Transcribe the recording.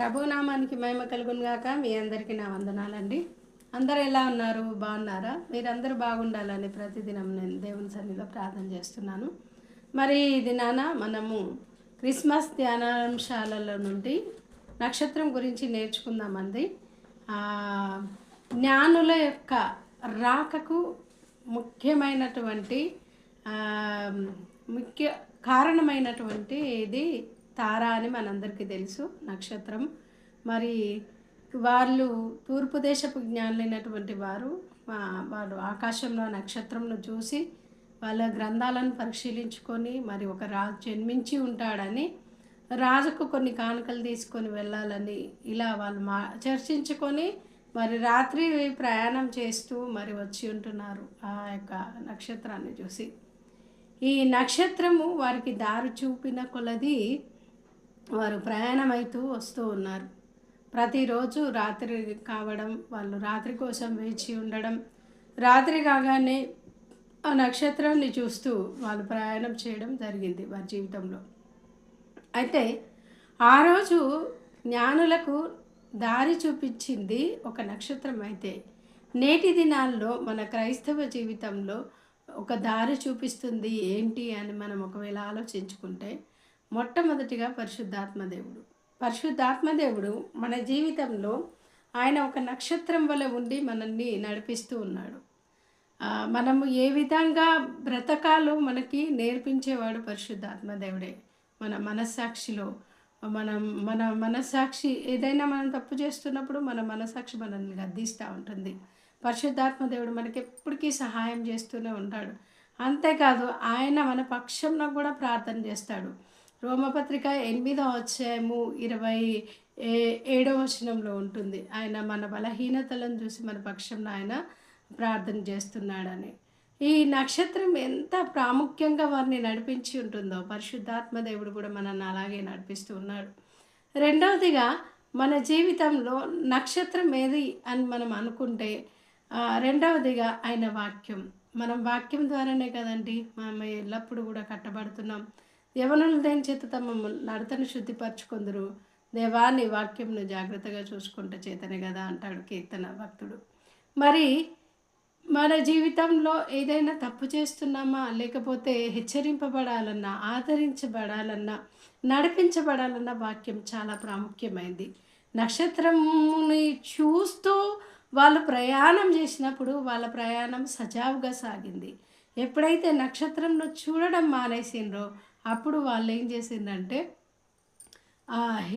ప్రభునామానికి మహిమ కలుగును గాక. మీ అందరికీ నా వందనాలండి. అందరు ఎలా ఉన్నారు? బాగున్నారా? మీరందరూ బాగుండాలని ప్రతిదినం నేను దేవుని సన్నిధిలో ప్రార్థన చేస్తున్నాను. మరి ఇది నాన్న మనము క్రిస్మస్ ధ్యానాంశాలలో నుండి నక్షత్రం గురించి నేర్చుకుందామంది జ్ఞానుల యొక్క రాకకు ముఖ్యమైనటువంటి ముఖ్య కారణమైనటువంటి ఇది తార అని మనందరికీ తెలుసు నక్షత్రం. మరి వాళ్ళు తూర్పు దేశపు జ్ఞానులైనటువంటి వారు వాళ్ళు వారు ఆకాశంలో నక్షత్రంను చూసి వాళ్ళ గ్రంథాలను పరిశీలించుకొని మరి ఒక రాజు జన్మించి ఉంటాడని రాజుకు కొన్ని కానుకలు తీసుకొని వెళ్ళాలని ఇలా వాళ్ళు మా చర్చించుకొని మరి రాత్రి ప్రయాణం చేస్తూ మరి వచ్చి ఉంటున్నారు ఆ యొక్క నక్షత్రాన్ని చూసి. ఈ నక్షత్రము వారికి దారి చూపిన కొలది వారు ప్రయాణమైతూ వస్తూ ఉన్నారు. ప్రతిరోజు రాత్రి కావడం వాళ్ళు రాత్రి కోసం వేచి ఉండడం రాత్రి కాగానే ఆ నక్షత్రాన్ని చూస్తూ వాళ్ళు ప్రయాణం చేయడం జరిగింది వారి జీవితంలో. అయితే ఆ రోజు జ్ఞానులకు దారి చూపించింది ఒక నక్షత్రం అయితే. నేటి దినాల్లో మన క్రైస్తవ జీవితంలో ఒక దారి చూపిస్తుంది ఏంటి అని మనం ఒకవేళ ఆలోచించుకుంటే మొట్టమొదటిగా పరిశుద్ధాత్మ దేవుడు. పరిశుద్ధాత్మ దేవుడు మన జీవితంలో ఆయన ఒక నక్షత్రం వలె ఉండి మనల్ని నడిపిస్తూ ఉన్నాడు. మనము ఏ విధంగా బ్రతకాలో మనకి నేర్పించేవాడు పరిశుద్ధాత్మ దేవుడే. మన మనస్సాక్షిలో మనం మన మనస్సాక్షి ఏదైనా మనం తప్పు చేస్తున్నప్పుడు మన మనస్సాక్షి మనల్ని గద్దిస్తూ ఉంటుంది. పరిశుద్ధాత్మ దేవుడు మనకి ఎప్పటికీ సహాయం చేస్తూనే ఉంటాడు. అంతేకాదు ఆయన మన పక్షంలో కూడా ప్రార్థన చేస్తాడు. రోమపత్రిక ఎనిమిదో అధ్యాయము ఇరవై ఏ ఏడవ వచనంలో ఉంటుంది. ఆయన మన బలహీనతలను చూసి మన పక్షంలో ఆయన ప్రార్థన చేస్తున్నాడని. ఈ నక్షత్రం ఎంత ప్రాముఖ్యంగా వారిని నడిపించి ఉంటుందో పరిశుద్ధాత్మ దేవుడు కూడా మనల్ని అలాగే నడిపిస్తూ ఉన్నాడు. రెండవదిగా మన జీవితంలో నక్షత్రం ఏది అని మనం అనుకుంటే రెండవదిగా ఆయన వాక్యం. మనం వాక్యం ద్వారానే కదండి మనం ఎల్లప్పుడూ కూడా కట్టబడుతున్నాం. యవనులు దేని చేత తమ నడతను శుద్ధిపరచుకుందరు. దేవాన్ని వాక్యంను జాగ్రత్తగా చూసుకుంటే చేతనే కదా అంటాడు కీర్తన భక్తుడు. మరి మన జీవితంలో ఏదైనా తప్పు చేస్తున్నామా? లేకపోతే హెచ్చరింపబడాలన్నా ఆదరించబడాలన్నా నడిపించబడాలన్న వాక్యం చాలా ప్రాముఖ్యమైంది. నక్షత్రముని చూస్తూ వాళ్ళు ప్రయాణం చేసినప్పుడు వాళ్ళ ప్రయాణం సజావుగా సాగింది. ఎప్పుడైతే నక్షత్రంను చూడడం మానేసిండ్రో అప్పుడు వాళ్ళు ఏం చేసిందంటే ఆ